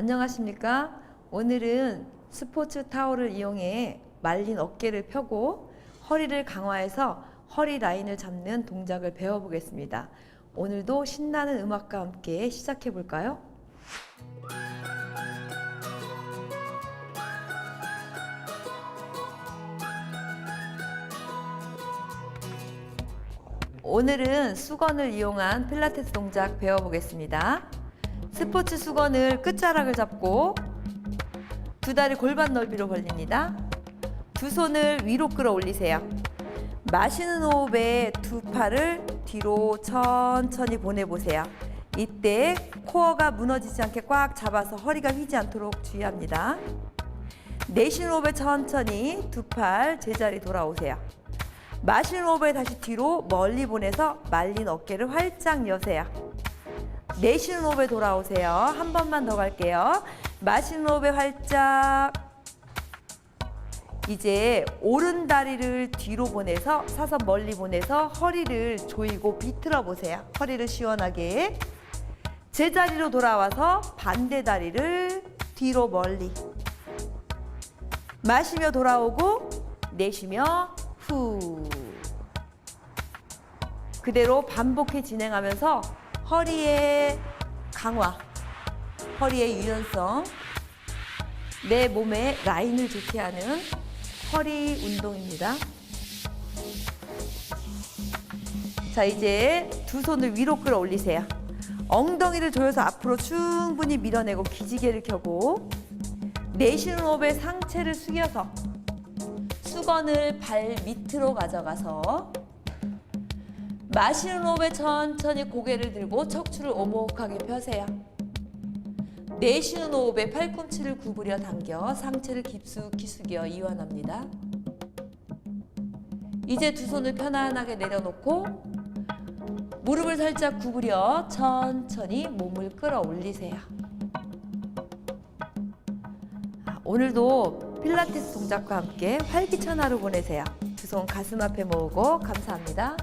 안녕하십니까? 오늘은 스포츠 타올을 이용해 말린 어깨를 펴고 허리를 강화해서 허리 라인을 잡는 동작을 배워보겠습니다. 오늘도 신나는 음악과 함께 시작해 볼까요? 오늘은 수건을 이용한 필라테스 동작 배워보겠습니다. 스포츠 수건을 끝자락을 잡고 두 다리 골반 넓이로 벌립니다. 두 손을 위로 끌어올리세요. 마시는 호흡에 두 팔을 뒤로 천천히 보내보세요. 이때 코어가 무너지지 않게 꽉 잡아서 허리가 휘지 않도록 주의합니다. 내쉬는 호흡에 천천히 두 팔 제자리 돌아오세요. 마시는 호흡에 다시 뒤로 멀리 보내서 말린 어깨를 활짝 여세요. 내쉬는 호흡에 돌아오세요. 한 번만 더 갈게요. 마시는 호흡에 활짝. 이제 오른 다리를 뒤로 보내서 사서 멀리 보내서 허리를 조이고 비틀어 보세요. 허리를 시원하게. 제자리로 돌아와서 반대 다리를 뒤로 멀리. 마시며 돌아오고 내쉬며 후. 그대로 반복해 진행하면서 허리의 강화, 허리의 유연성, 내 몸의 라인을 좋게 하는 허리 운동입니다. 자, 이제 두 손을 위로 끌어올리세요. 엉덩이를 조여서 앞으로 충분히 밀어내고 기지개를 켜고 내쉬는 호흡에 상체를 숙여서 수건을 발 밑으로 가져가서 마시는 호흡에 천천히 고개를 들고 척추를 오목하게 펴세요. 내쉬는 호흡에 팔꿈치를 구부려 당겨 상체를 깊숙이 숙여 이완합니다. 이제 두 손을 편안하게 내려놓고 무릎을 살짝 구부려 천천히 몸을 끌어올리세요. 아, 오늘도 필라테스 동작과 함께 활기찬 하루 보내세요. 두 손 가슴 앞에 모으고 감사합니다.